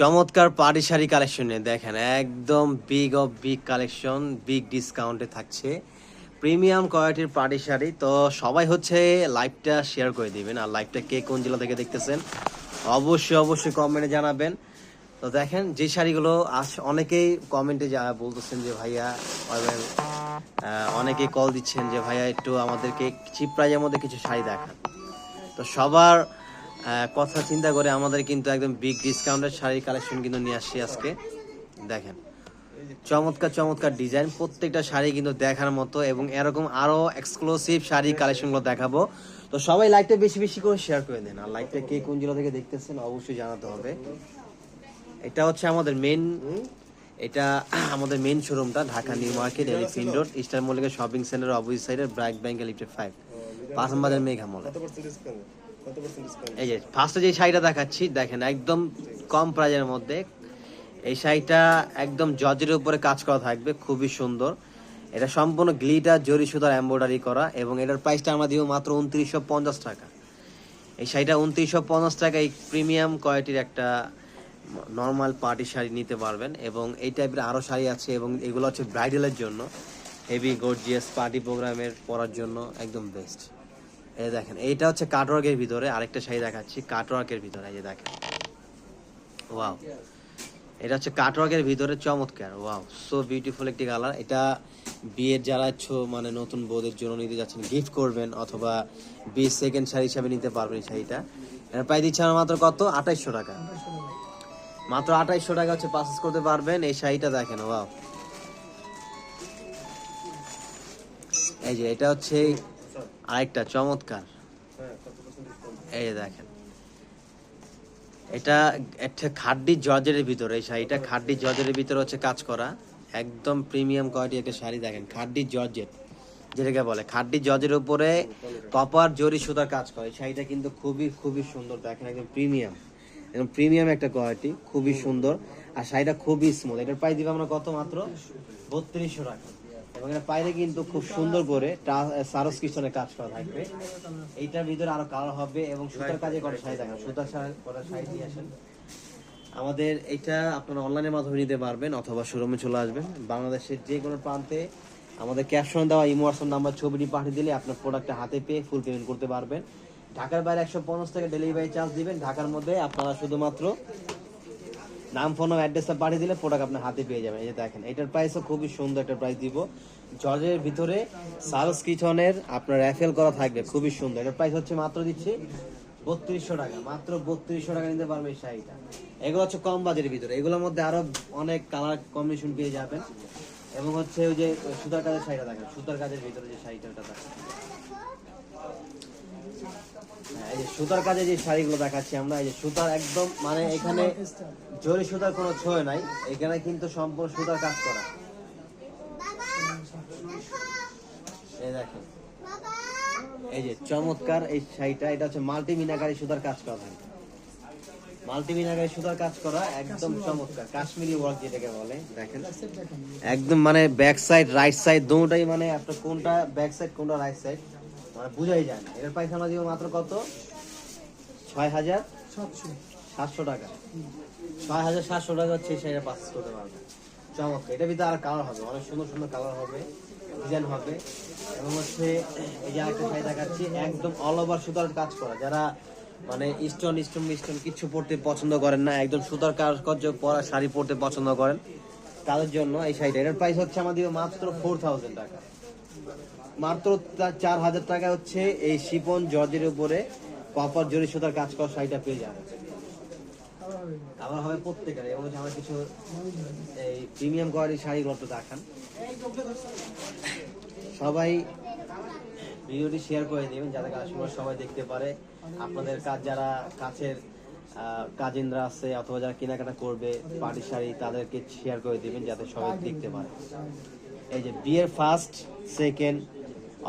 চমৎকার পার্টি শাড়ি কালেকশনে দেখেন, একদম big off big collection big ডিসকাউন্টে থাকছে। প্রিমিয়াম কোয়ালিটির পার্টি শাড়ি তো সবাই হচ্ছে লাইভটা শেয়ার করে দিবেন। আর লাইভটা কে কোন জেলা থেকে দেখতেছেন, অবশ্যই অবশ্যই কমেন্টে জানাবেন। তো দেখেন, যে শাড়িগুলো আজ অনেকেই কমেন্টে যা বলতেছেন যে, ভাইয়া অনেকেই কল দিচ্ছেন যে, ভাইয়া, একটু আমাদেরকে চিপ প্রাইজের মধ্যে কিছু শাড়ি দেখান। তো সবার কথা চিন্তা করে আমাদের কিন্তু একদম বিগ ডিসকাউন্টের শাড়ির কালেকশন কিন্তু নিয়ে আসছি আজকে। দেখেন, চমৎকার চমৎকার ডিজাইন প্রত্যেকটা শাড়ি কিন্তু দেখার মতো এবং এরকম আরও এক্সক্লুসিভ শাড়ি কালেকশনগুলো দেখাবো। তো সবাই লাইকটা বেশি বেশি করে শেয়ার করে দেন। আর লাইকটা কে কোন জেলা থেকে দেখতেছেন অবশ্যই জানাতে হবে। এটা হচ্ছে আমাদের মেন এটা আমাদের মেন শোরুমটা Dhaka new market elephant road eastern Mallika shopping centre opposite সাইডে ব্র্যাক ব্যাংক লিফটেড ফাইভ পাঁচ নম্বরের মেঘা এই যে ফার্স্টে যে শাড়িটা দেখাচ্ছি, দেখেন একদম কম প্রাইজের মধ্যে। এই শাড়িটা একদম জজের উপরে কাজ করা থাকবে, খুবই সুন্দর। এটা সম্পূর্ণ গ্লিটার জরি সুতার এমব্রয়ডারি করা এবং এটার প্রাইসটা আমরা দিব মাত্র উনত্রিশশো পঞ্চাশ টাকা। এই শাড়িটা উনত্রিশশো পঞ্চাশ টাকা এই প্রিমিয়াম কোয়ালিটির একটা নর্মাল পার্টি শাড়ি নিতে পারবেন এবং এই টাইপের আরও শাড়ি আছে এবং এগুলো হচ্ছে ব্রাইডালের জন্য। হেভি গর্জিয়াস পার্টি প্রোগ্রামের পরার জন্য একদম বেস্ট এই দেখেন, এইটা হচ্ছে কাটওয়ার্কের ভিতরে আরেকটা শাড়ি দেখাচ্ছি, কাটওয়ার্কের ভিতরে, এই যে দেখেন। ওয়াও। এটা হচ্ছে কাটওয়ার্কের ভিতরে চমৎকার, ওয়াও সো বিউটিফুল একটি কালার এটা বিয়ের যারা মানে নতুন বউদের জন্য নিতে যাচ্ছেন গিফট করবেন অথবা বিয়ে সেকেন্ড শাড়ি হিসাবে নিতে পারবেন শাড়িটা। এর প্রায় দিচ্ছে মাত্র কত? আঠাইশশো টাকা। মাত্র আঠাইশশো টাকা হচ্ছে পারচেস করতে পারবেন, এই শাড়িটা দেখেন, ওয়াও। এই যে, এটা হচ্ছে আরেকটা চমৎকার। এই দেখেন। এটা একটা খাড্ডি জর্জের ভিতরে, এই শাড়িটা খাড্ডি জর্জের ভিতরে হচ্ছে কাজ করা। একদম প্রিমিয়াম কোয়ালিটি একটা শাড়ি দেখেন, খাড্ডি জর্জেট। যেটাকে বলে, খাড্ডি জর্জের উপরে কপার জরি সুতার কাজ করে। শাড়িটা কিন্তু খুবই খুবই সুন্দর, দেখেন একদম প্রিমিয়াম। একদম প্রিমিয়াম একটা কোয়ালিটি, খুবই সুন্দর। আর শাড়িটা খুবই স্মুথ এটার প্রাইস দিব আমরা কত মাত্র? বত্রিশশো টাকা। এবং এটা বাইরে কিন্তু খুব সুন্দর করে সারস কিচনের কাজ করা থাকবে। এইটার ভিতরে আরও কালার হবে এবং সুতার কাজে করা শাড়ি দেখেন সুতার করা শাড়ি দিয়ে আসেন। আমাদের এটা আপনারা অনলাইনের মাধ্যমে নিতে পারবেন অথবা শোরুমে চলে আসবেন। বাংলাদেশের যে কোনো প্রান্তে আমাদের ক্যাপশন দেওয়া ইমোয়ার্সন নাম্বার ছবিটি পাঠিয়ে দিলে আপনার প্রোডাক্টটা হাতে পেয়ে ফুল পেমেন্ট করতে পারবেন। ঢাকার বাইরে একশো পঞ্চাশ টাকা ডেলিভারি চার্জ দিবেন। ঢাকার মধ্যে আপনারা শুধুমাত্র নাম ফোন অ্যাড্রেসটা পাঠিয়ে দিলে প্রোডাক্ট আপনার হাতে পেয়ে যাবেন। এই যে দেখেন, এটার প্রাইসও খুবই সুন্দর একটা প্রাইস দিব। জর্জের ভিতরে সারস কিচনের আপনার র্যাফেল করা থাকবে, খুবই সুন্দর। এটার প্রাইস হচ্ছে মাত্র দিচ্ছি বত্রিশশো টাকা, মাত্র বত্রিশশো টাকা নিতে পারবে এই শাড়িটা। এগুলো হচ্ছে কম বাজেটের ভিতরে। এগুলোর মধ্যে আরও অনেক কালার কম্বিনেশন পেয়ে যাবেন। এবং হচ্ছে ওই যে সুতার কাজের শাড়িটা দেখেন, সুতার কাজের ভিতরে যে শাড়িটা ওটা দেখেন। এই যে সুতার কাজে যে শাড়িগুলো দেখাচ্ছি আমরা এই যে সুতার একদম মানে এখানে জরি সুতার কোনো ছোঁয় নাই এখানে কিন্তু সম্পূর্ণ সুতার কাজ করা। এই দেখেন। এই যে চমৎকার এই শাড়িটা এটা হচ্ছে মাল্টি মিনাকারি সুতার কাজ করা থাকে মাল্টি মিনাকারি সুতার কাজ করা একদম চমৎকার। কাশ্মীরি ওয়ার্ক যেটাকে বলে দেখেন। একদম মানে ব্যাক সাইড রাইট সাইড দুটাই মানে আপনার কোনটা ব্যাক সাইড কোনটা রাইট সাইড। মানে বুঝাই যায় না। এর আমরা দিব মাত্র কত? ছয় হাজার সাতশো। টাকা। ছয় হাজার সাতশো টাকা হচ্ছে সেটা পাস করতে পারবে। চমৎকার। এটা ভিতরে আর কালার হবে অনেক সুন্দর সুন্দর কালার হবে ডিজাইন হবে। এবং হচ্ছে এই যে আরেকটা শাড়ি দেখাচ্ছি একদম অল ওভার সুতার কাজ করা। যারা মানে স্টোন স্টোন স্টোন কিছু পড়তে পছন্দ করেন না একদম সুতার কাজ পরা শাড়ি পরতে পছন্দ করেন তাদের জন্য এই শাড়িটা। এটার প্রাইস হচ্ছে আমাদের মাত্র ফোর থাউজেন্ড টাকা। মাত্র চার হাজার টাকা হচ্ছে এই শিপন জর্জের উপরে কপার জরি সুতার কাজ করা শাড়িটা পেয়ে যাবে আবার হবে প্রত্যেকের, এবং আমার কিছু এই প্রিমিয়াম কোয়ালিটির শাড়িগুলো একটু দেখান। সবাই ভিডিওটি শেয়ার করে দিবেন, যাতে কাস্টমার সবাই দেখতে পারে। আপনাদের কাজ যারা কাছের কাজিনরা আছে অথবা যারা কেনাকাটা করবে পার্টি শাড়ি, তাদেরকে শেয়ার করে দিবেন, যাতে সবাই দেখতে পারে। এই যে বিয়ের ফার্স্ট সেকেন্ড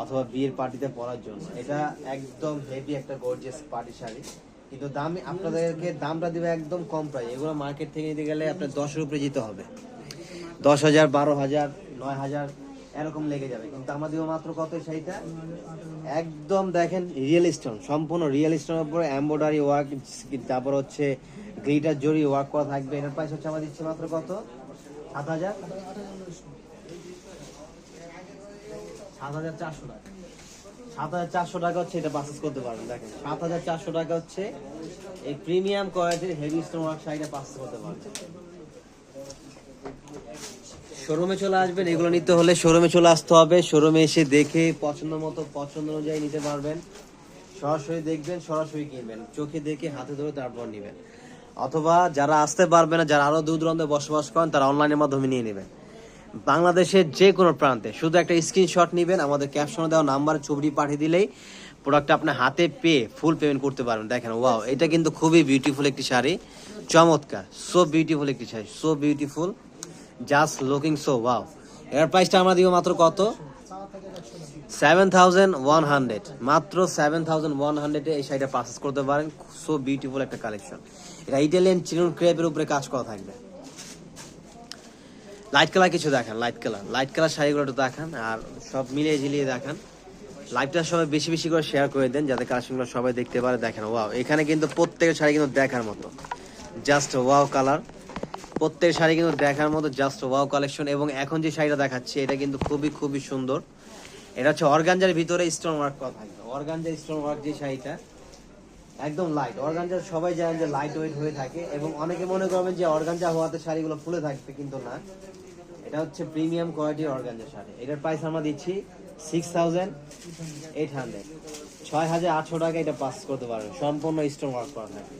অথবা বিয়ের পার্টিতে পরার জন্য। এটা একদম হেভি একটা গর্জিয়াস পার্টি শাড়ি। কিন্তু দাম আপনাদেরকে দামটা দিবে একদম কম প্রাইস এগুলো মার্কেট থেকে নিতে গেলে আপনার দশের উপরে যেতে হবে। দশ হাজার বারো হাজার নয় হাজার এরকম লেগে যাবে। কিন্তু আমার দিব মাত্র কত শাড়িটা? একদম দেখেন রিয়েল স্টোন সম্পূর্ণ রিয়েল স্টোনের উপরে এমব্রয়ডারি ওয়ার্ক তারপর হচ্ছে গ্লিটার জরি ওয়ার্ক করা থাকবে। এটার প্রাইস হচ্ছে আমার দিচ্ছে মাত্র কত? সাত হাজার সাত হাজার চারশো টাকা। সাত হাজার চারশো টাকা হচ্ছে এটা করতে পারবেন, দেখেন। সাত হাজার চারশো টাকা হচ্ছে এই প্রিমিয়াম হেভি করতে পারবেন। শোরুমে চলে আসবেন, এগুলো নিতে হলে শোরুমে চলে আসতে হবে। শোরুমে এসে দেখে পছন্দ মতো, পছন্দ অনুযায়ী নিতে পারবেন। সরাসরি দেখবেন, সরাসরি কিনবেন। চোখে দেখে, হাতে ধরে তারপর নেবেন। অথবা যারা আসতে পারবে না, যারা আরও দূর দূরান্তে বসবাস করেন, তারা অনলাইনের মাধ্যমে নিয়ে নেবেন। বাংলাদেশের যে কোনো প্রান্তে শুধু একটা স্ক্রিনশট নেবেন, আমাদের ক্যাপশনে দেওয়া নাম্বারে ছবিটি পাঠিয়ে দিলেই প্রোডাক্টটা আপনি হাতে পেয়ে ফুল পেমেন্ট করতে পারবেন। দেখেন ওয়াও এটা কিন্তু খুবই বিউটিফুল একটি শাড়ি। চমৎকার সো বিউটিফুল একটি sari so beautiful just looking so wow এর প্রাইসটা আমরা দিব মাত্র কত? সেভেন থাউজেন্ড ওয়ান হান্ড্রেড মাত্র সেভেন থাউজেন্ড ওয়ান হান্ড্রেডে এই শাড়িটা পারচেস করতে পারেন। সো বিউটিফুল একটা কালেকশন এটা ইটালিয়ান চিনুন ক্রেপের উপরে কাজ করা থাকবে। লাইট কালার কিছু দেখান লাইট কালার লাইট কালার শাড়িগুলো একটু দেখান আর সব মিলিয়ে ঝিলিয়ে দেখান। লাইভটা সবাই বেশি বেশি করে শেয়ার করে দেন যাতে কালেকশনগুলো সবাই দেখতে পারে, দেখেন ওয়াও এখানে কিন্তু প্রত্যেকের শাড়ি কিন্তু দেখার মতো। জাস্ট ওয়াও কালার প্রত্যেক শাড়ি কিন্তু দেখার মতো জাস্ট ওয়াও কালেকশন এবং এখন যে শাড়িটা দেখাচ্ছি, এটা কিন্তু খুবই খুবই সুন্দর। এটা হচ্ছে অর্গানজার ভিতরে স্টোন ওয়ার্ক করা। থাকবে অর্গানজার স্টোন ওয়ার্ক যে শাড়িটা একদম লাইট অর্গানজা সবাই জানেন যে লাইট ওয়েট হয়ে থাকে এবং অনেকে মনে করবেন যে অর্গানজা হওয়াতে শাড়িগুলো ফুলে থাকবে, কিন্তু না। এটা হচ্ছে প্রিমিয়াম কোয়ালিটির অর্গানজা শাড়ি। এটার প্রাইস আমরা দিচ্ছি সিক্স থাউজেন্ড এইট হান্ড্রেড ছয় হাজার আটশো টাকা এটা পাস করতে পারবেন। সম্পূর্ণ স্টোন ওয়ার্ক করা থাকে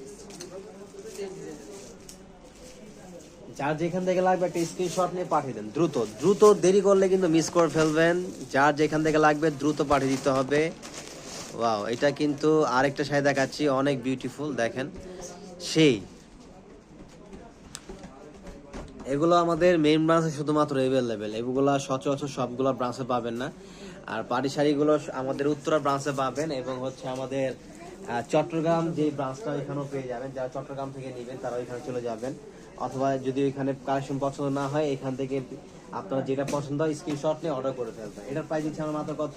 যার যেখান থেকে লাগবে একটা স্ক্রিনশট নিয়ে পাঠিয়ে দেন। দ্রুত দ্রুত দেরি করলে কিন্তু মিস করে ফেলবেন। যার যেখান থেকে লাগবে দ্রুত পাঠিয়ে দিতে হবে। ওয়াও এটা কিন্তু আরেকটা শাড়ি দেখাচ্ছি, অনেক বিউটিফুল দেখেন। সেই। এগুলো আমাদের মেইন ব্রাঞ্চে শুধুমাত্র অ্যাভেলেবেল এগুলো সচরাচর সবগুলো ব্রাঞ্চে পাবেন না। আর পাটি শাড়িগুলো আমাদের উত্তরা ব্রাঞ্চে পাবেন এবং হচ্ছে আমাদের চট্টগ্রাম যে ব্রাঞ্চটা এখানেও পেয়ে যাবেন। যারা চট্টগ্রাম থেকে নেবেন, তারা ওইখানে চলে যাবেন। অথবা যদি ওইখানে কালেকশন পছন্দ না হয়, এখান থেকে আপনার যেটা পছন্দ হয় স্ক্রিনশট নিয়ে অর্ডার করে ফেলবেন। এটার প্রাইস দিচ্ছে আমার মাত্র কত?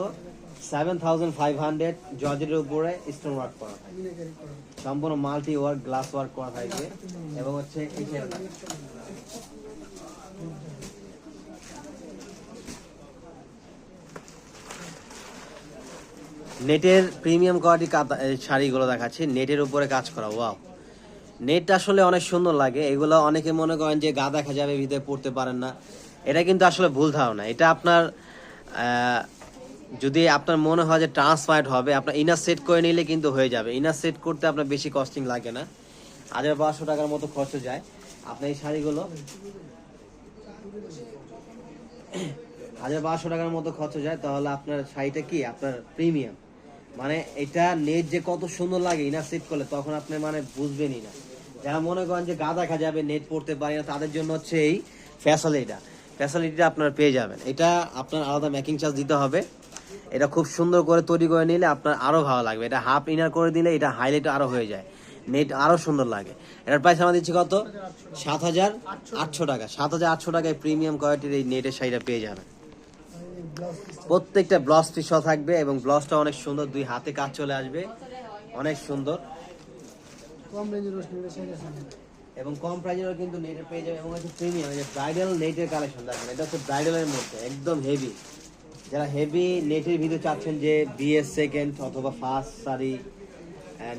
উপরে স্টোন ওয়ার্ক করা থাকে। সম্পূর্ণ মাল্টি ওয়ার্ক গ্লাস ওয়ার্ক করা এবং হচ্ছে নেটের প্রিমিয়াম কোয়ালিটি শাড়িগুলো দেখাচ্ছি। নেটের উপরে কাজ করা ওয়াও নেট আসলে অনেক সুন্দর লাগে। এগুলো অনেকে মনে করেন যে গা দেখা যাবে, ভিতরে পড়তে পারেন না। এটা কিন্তু আসলে ভুল ধারণা। এটা আপনার যদি আপনার মনে হয় যে ট্রান্সপারেন্ট হবে, আপনার ইনার সেট করে নিলে কিন্তু হয়ে যাবে। ইনার সেট করতে আপনার বেশি কস্টিং লাগে না। হাজার বারোশো টাকার মতো খরচ যায়। আপনার এই শাড়িগুলো হাজার বারোশো টাকার মতো খরচ যায়, তাহলে আপনার শাড়িটা কি? আপনার প্রিমিয়াম মানে এটা নেট যে কত সুন্দর লাগে ইনার সেট করলে, তখন আপনি মানে বুঝবেনই না। যারা মনে করেন যে গা দেখা যাবে নেট পড়তে পারি না, তাদের জন্য হচ্ছে এই ফ্যাসিলিটিটা ফ্যাসিলিটিটা আপনারা পেয়ে যাবেন। এটা আপনার আলাদা মেকিং চার্জ দিতে হবে। এটা খুব সুন্দর করে তৈরি করে নিলে আপনার আরও ভালো লাগবে। এটা হাফ ইনার করে দিলে এটা হাইলাইট আরও হয়ে যায়। নেট আরও সুন্দর লাগে। এটার প্রাইস আমরা দিচ্ছি কত? সাত হাজার আটশো টাকা। সাত হাজার আটশো টাকায় প্রিমিয়াম কোয়ালিটির এই নেটের শাড়িটা পেয়ে যাবেন। প্রত্যেকটা ব্লাউজ পিস থাকবে এবং ব্লাউজটা অনেক সুন্দর। দুই হাতে কাজ চলে আসবে। অনেক সুন্দর। এবং কম প্রাইজেরও কিন্তু নেটের পেয়ে যাবে এবং হচ্ছে প্রিমিয়াম যে ব্রাইডাল নেটের কালেকশন দেখেন এটা হচ্ছে ব্রাইডালের মধ্যে একদম হেভি যারা হেভি নেটের ভিতরে চাচ্ছেন যে বিএস সেকেন্ড অথবা ফার্স্ট শাড়ি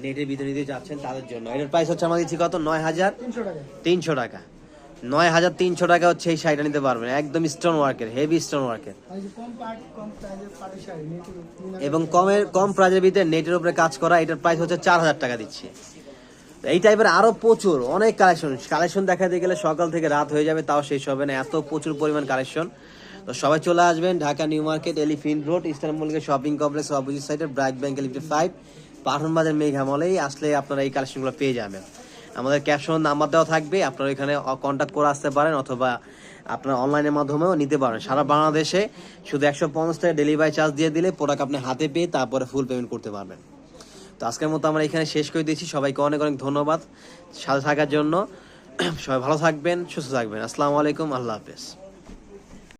নেটের ভিতরে নিতে চাচ্ছেন তাদের জন্য। এটার প্রাইস হচ্ছে আমাদের দিচ্ছি কত? নয় হাজার তিনশো টাকা। নয় হাজার তিনশো টাকা হচ্ছে এই শাড়িটা নিতে পারবেন। একদম স্টোন ওয়ার্কের হেভি স্টোন ওয়ার্কের এবং কমের কম প্রাইজের ভিতরে নেটের উপরে কাজ করা এটার প্রাইস হচ্ছে চার হাজার টাকা দিচ্ছে। এই টাইপের আরও প্রচুর অনেক কালেকশন কালেকশন দেখাতে গেলে সকাল থেকে রাত হয়ে যাবে তাও শেষ হবে না। এত প্রচুর পরিমাণ কালেকশন তো সবাই চলে আসবেন, Dhaka, new market elephant road eastern মল্লিকের শপিং কমপ্লেক্স, অপোজিট সাইডে ব্রাইট ব্যাংক লিফটে ফাইভ পাঠন বাজার মেঘা মলেই আসলে আপনারা এই কালেকশনগুলো পেয়ে যাবেন। আমাদের ক্যাপশন নাম্বার দেওয়া থাকবে, আপনারা এখানে কন্ট্যাক্ট করে আসতে পারেন অথবা আপনার অনলাইনের মাধ্যমেও নিতে পারেন। সারা বাংলাদেশে শুধু একশো পঞ্চাশ টাকা ডেলিভারি চার্জ দিয়ে দিলে প্রোডাক্ট আপনি হাতে পেয়ে তারপরে ফুল পেমেন্ট করতে পারবেন। তো আজকের মতো আমরা এখানে শেষ করে দিয়েছি। সবাইকে অনেক অনেক ধন্যবাদ সাথে থাকার জন্য। সবাই ভালো থাকবেন, সুস্থ থাকবেন। আসসালামু আলাইকুম, আল্লাহ হাফেজ।